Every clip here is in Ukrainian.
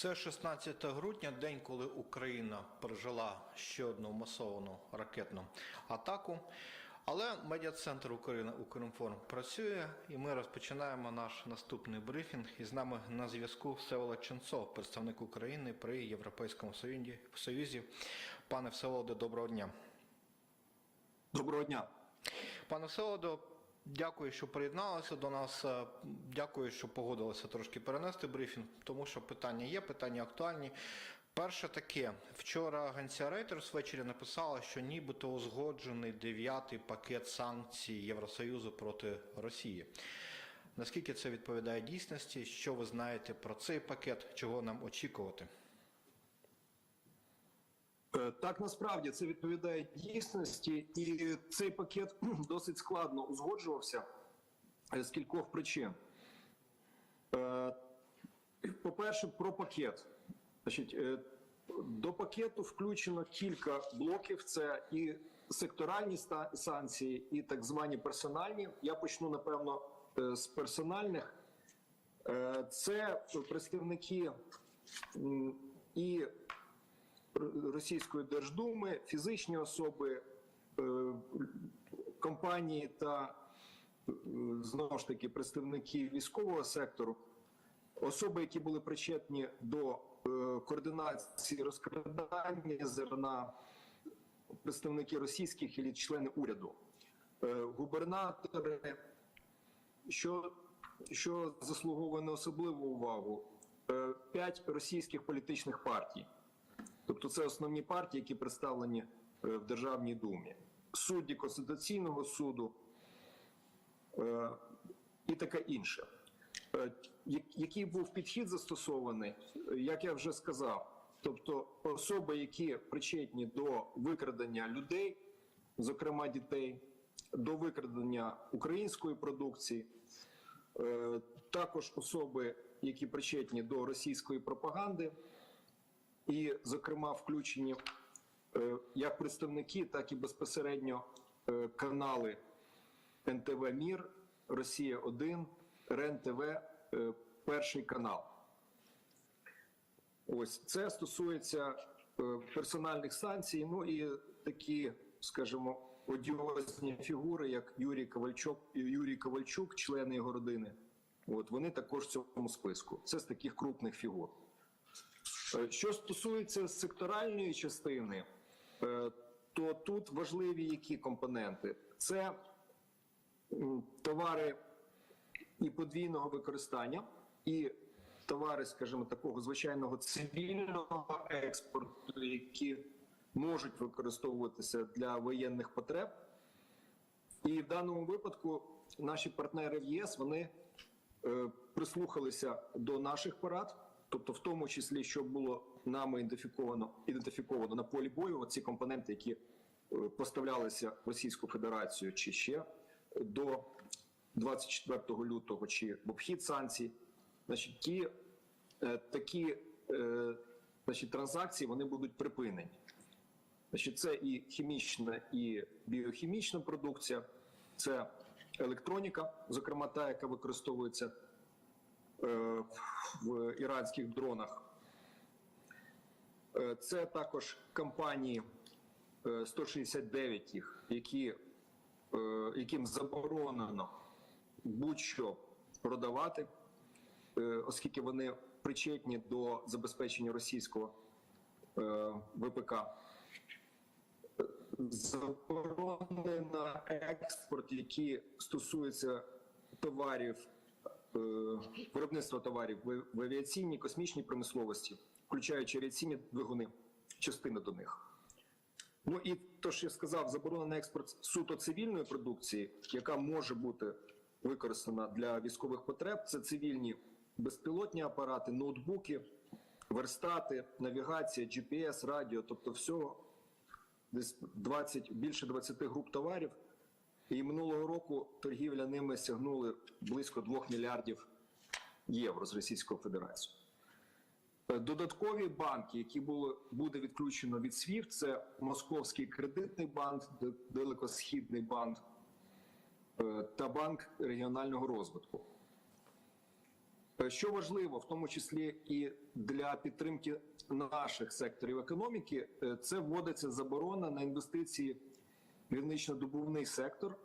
Це 16 грудня, день, коли Україна пережила ще одну масовану ракетну атаку. Але медіа-центр України Укрінформ працює, і ми розпочинаємо наш наступний брифінг. І з нами на зв'язку Всеволод Ченцов, представник України при Європейському Союзі. Пане Всеволоде, доброго дня. Доброго дня. Пане Всеволодо, дякую, що приєдналися до нас. Е, Дякую, що погодилися трошки перенести брифінг, тому що питання є, питання актуальні. Перше таке, вчора агенція Reuters ввечері написала, що нібито узгоджений дев'ятий пакет санкцій Євросоюзу проти Росії. Наскільки це відповідає дійсності? Що ви знаєте про цей пакет? Чого нам очікувати? Е, Так насправді це відповідає дійсності, і цей пакет досить складно узгоджувався е, з кількох причин. Е, По-перше, про пакет. Значить, до пакету включено кілька блоків: це і секторальні санкції, і так звані персональні. Я почну напевно з персональних. Це представники і Російської Держдуми, фізичні особи, е, компанії та е, знову ж таки представники військового сектору, особи, які були причетні до е, координації розкрадання зерна, представники російських і члени уряду, губернатори, що, що заслуговує на особливу увагу, п'ять російських політичних партій. Тобто це основні партії, які представлені е, в Державній думі, судді Конституційного суду е, і таке інше. Е, Який був підхід застосований, як я вже сказав, тобто особи, які причетні до викрадення людей, зокрема дітей, до викрадення української продукції, також особи, які причетні до російської пропаганди і, зокрема, включені е, як представники, так і безпосередньо е, канали НТВ Мір, Росія 1 РЕН ТВ, е, перший канал. Ось це стосується персональних санкцій. Ну і такі, скажімо, одіозні фігури, як Юрій Ковальчук, Юрій Ковальчук, члени його родини. От вони також в цьому списку. Це з таких крупних фігур. Е, Що стосується секторальної частини, е, то тут важливі які компоненти: це товари і подвійного використання, і товари, скажімо, такого звичайного цивільного експорту, які можуть використовуватися для воєнних потреб. І в даному випадку наші партнери в ЄС вони е, прислухалися до наших порад, тобто в тому числі, що було нами ідентифіковано, ідентифіковано на полі бою, ці компоненти, які е, поставлялися в Російську Федерацію чи ще до 24 лютого, чи в обхід санкцій, значить, ті е, такі е, значить, транзакції вони будуть припинені. Значить, це і хімічна, і біохімічна продукція, це електроніка, зокрема та, яка використовується в іранських дронах. Е, Це також компанії е, 169 їх, які, е, яким заборонено будь-що продавати, е, оскільки вони причетні до забезпечення російського е, ВПК. Заборони на експорт, які стосуються товарів, е, виробництва товарів в авіаційній, космічній промисловості, включаючи авіаційні двигуни, частини до них. Ну і то, що я сказав, заборона на експорт суто цивільної продукції, яка може бути використана для військових потреб, це цивільні безпілотні апарати, ноутбуки, верстати, навігація, GPS, радіо, тобто всього десь 20, більше 20 груп товарів. І минулого року торгівля ними сягнули близько 2 мільярдів євро з Російської Федерації. Е, Додаткові банки, які було, буде відключено від SWIFT, це Московський кредитний банк, Далекосхідний банк е, та банк регіонального розвитку. Е, Що важливо, в тому числі і для підтримки наших секторів економіки, це вводиться заборона на інвестиції гірнично-добувний сектор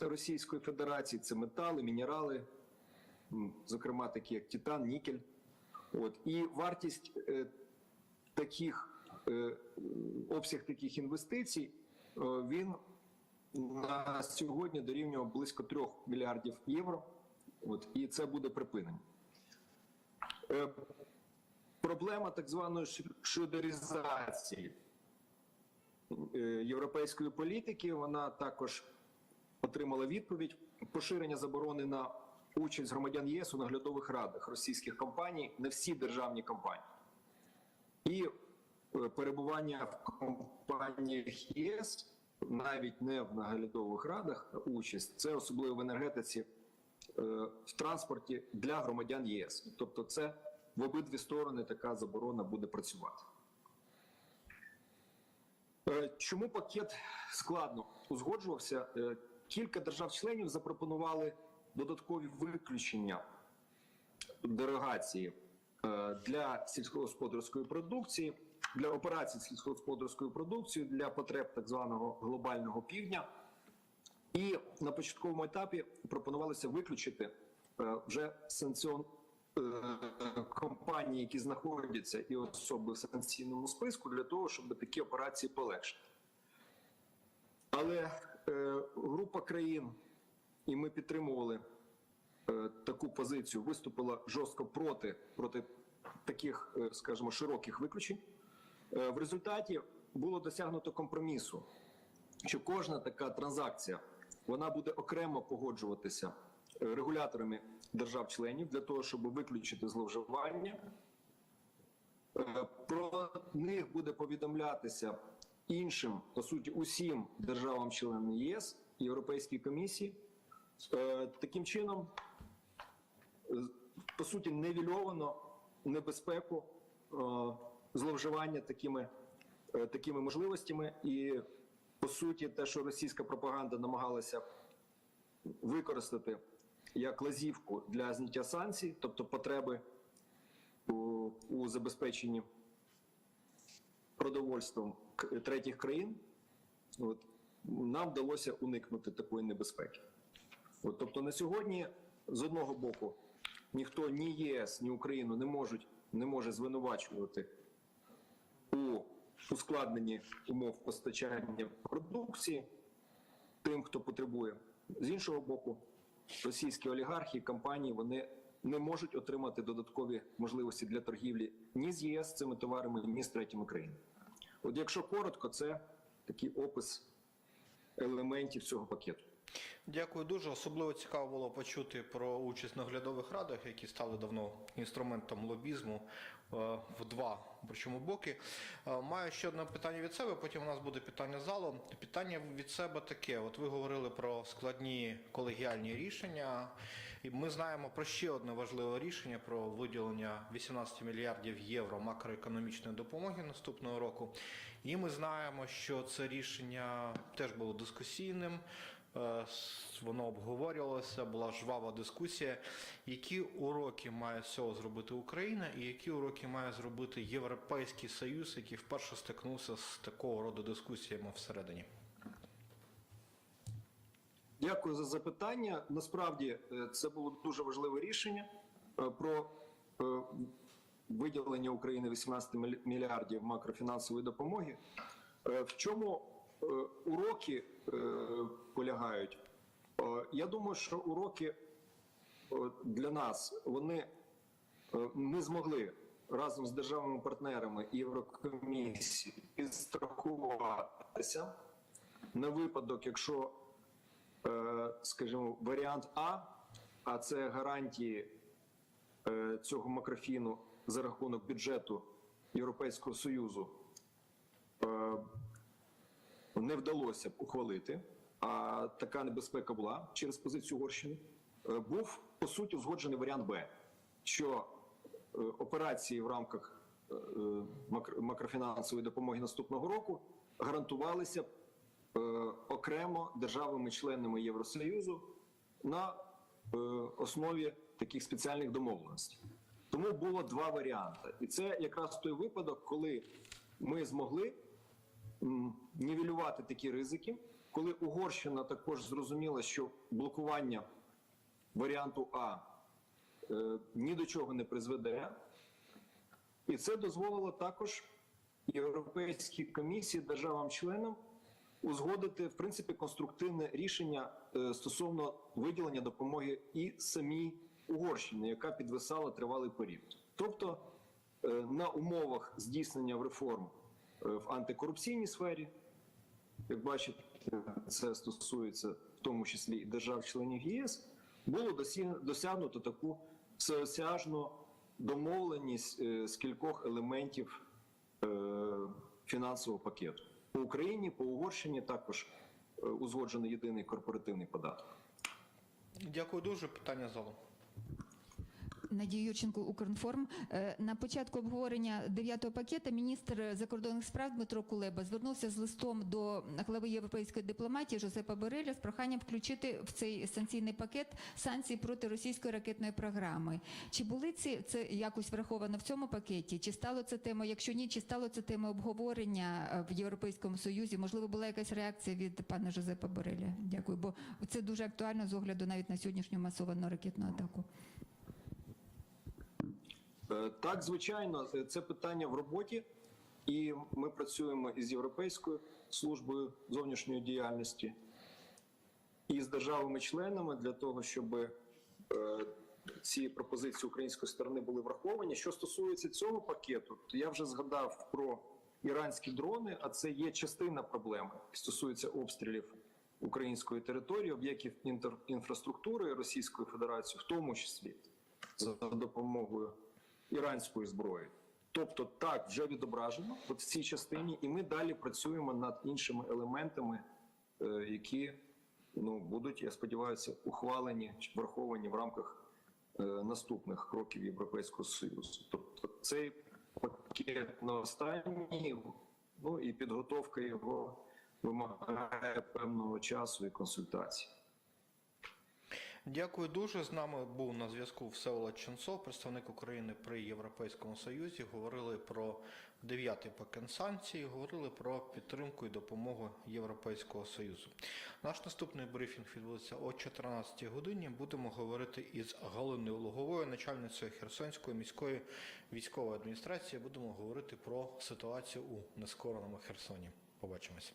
Російської Федерації. Це метали, мінерали, зокрема такі як титан, нікель. От і вартість е, таких е, обсяг таких інвестицій е, він на сьогодні дорівнював близько 3 мільярдів євро. От і це буде припинено. Е, Проблема так званої шудеризації європейської політики. Вона також отримала відповідь поширення заборони на участь громадян ЄС у наглядових радах російських компаній, не всі державні компанії. І е, перебування в компаніях ЄС, навіть не в наглядових радах, участь це особливо в енергетиці, е, в транспорті для громадян ЄС. Тобто, це в обидві сторони така заборона буде працювати. Е, Чому пакет складно узгоджувався? Е, Кілька держав-членів запропонували додаткові виключення дерогації е, для сільськогосподарської продукції, для операцій сільськогосподарською продукцією для потреб так званого глобального півдня. І на початковому етапі пропонувалося виключити вже санкціон компанії, які знаходяться і особи в санкційному списку, для того, щоб такі операції полегшити. Але е, група країн, і ми підтримували е, таку позицію, виступила жорстко проти, проти таких, е, скажімо, широких виключень. Е, в результаті було досягнуто компромісу, що кожна така транзакція вона буде окремо погоджуватися е, регуляторами держав-членів для того, щоб виключити зловживання. Е, Про них буде повідомлятися іншим, по суті, усім державам-членам ЄС, Європейській комісії. Е, Таким чином, е, по суті, невільовано небезпеку зловживання такими, такими можливостями. І, по суті, те, що російська пропаганда намагалася використати як лазівку для зняття санкцій, тобто потреби у, забезпеченні продовольством третіх країн, от, нам вдалося уникнути такої небезпеки. От, тобто на сьогодні, з одного боку, ніхто ні ЄС, ні Україну не можуть не може звинувачувати у ускладненні умов постачання продукції тим, хто потребує. З іншого боку, російські олігархи і компанії вони не можуть отримати додаткові можливості для торгівлі ні з ЄС цими товарами, ні з третіми країнами. От якщо коротко, це такий опис елементів цього пакету. Дякую дуже. Особливо цікаво було почути про участь в наглядових радах, які стали давно інструментом лобізму е, в два причому боки. Е, Маю ще одне питання від себе, потім у нас буде питання залу. Питання від себе таке: от ви говорили про складні колегіальні рішення, і ми знаємо про ще одне важливе рішення про виділення 18 мільярдів євро макроекономічної допомоги наступного року. І ми знаємо, що це рішення теж було дискусійним. Е, Воно обговорювалося, була жвава дискусія. Які уроки має з цього зробити Україна, і які уроки має зробити Європейський Союз, який вперше стикнувся з такого роду дискусіями всередині? Дякую за запитання. Насправді е, це було дуже важливе рішення е, про виділення України 18 міль- мільярдів макрофінансової допомоги. В чому уроки е, полягають? Е, Я думаю, що уроки е, для нас вони е, ми змогли разом з державними партнерами і Єврокомісією підстрахуватися на випадок, якщо е, скажімо, варіант А, а це гарантії е, цього макрофіну за рахунок бюджету Європейського Союзу, е, не вдалося ухвалити, а така небезпека була через позицію Угорщини. Е, Був по суті узгоджений варіант Б, що е, операції в рамках е, макро- макрофінансової допомоги наступного року гарантувалися окремо державами-членами Євросоюзу на основі таких спеціальних домовленостей. Тому було два варіанти. І це якраз той випадок, коли ми змогли нівелювати такі ризики, коли Угорщина також зрозуміла, що блокування варіанту А е, ні до чого не призведе. І це дозволило також Європейській комісії, державам-членам узгодити в принципі конструктивне рішення е, стосовно виділення допомоги і самій Угорщині, яка підвисала тривалий період. Тобто е, на умовах здійснення реформ в антикорупційній сфері, як бачите, це стосується в тому числі і держав-членів ЄС, було досягнуто таку всеосяжну домовленість е, з кількох елементів е, фінансового пакету. По Україні, по Угорщині також е, узгоджений єдиний корпоративний податок. Дякую дуже. Питання залу. Надія Юрченко, Укрінформ. Е, На початку обговорення дев'ятого пакета міністр закордонних справ Дмитро Кулеба звернувся з листом до глави європейської дипломатії Жозепа Бореля з проханням включити в цей санкційний пакет санкції проти російської ракетної програми. Чи були ці це якось враховано в цьому пакеті? Чи стало це темою? Якщо ні, чи стало це темою обговорення е, в Європейському Союзі? Можливо, була якась реакція від пана Жозепа Бореля? Дякую, бо це дуже актуально з огляду навіть на сьогоднішню масовану ракетну атаку. Е, Так, звичайно, це питання в роботі, і ми працюємо із Європейською службою зовнішньої діяльності і з державами-членами для того, щоб е, ці пропозиції української сторони були враховані. Що стосується цього пакету, то я вже згадав про іранські дрони, а це є частина проблеми, стосується обстрілів української території, об'єктів інфраструктури Російської Федерації, в тому числі за допомогою іранської зброї. Тобто, так вже відображено от в цій частині, і ми далі працюємо над іншими елементами, е, які ну будуть, я сподіваюся, ухвалені чи враховані в рамках е, наступних кроків Європейського союзу. Тобто, цей пакет на останній, ну і підготовка його вимагає певного часу і консультацій. Дякую дуже. З нами був на зв'язку Всеволод Ченцов, представник України при Європейському Союзі. Говорили про дев'ятий пакет санкцій, говорили про підтримку і допомогу Європейського Союзу. Наш наступний брифінг відбудеться о 14 годині. Будемо говорити із Галиною Луговою, начальницею Херсонської міської військової адміністрації. Будемо говорити про ситуацію у нескореному Херсоні. Побачимось.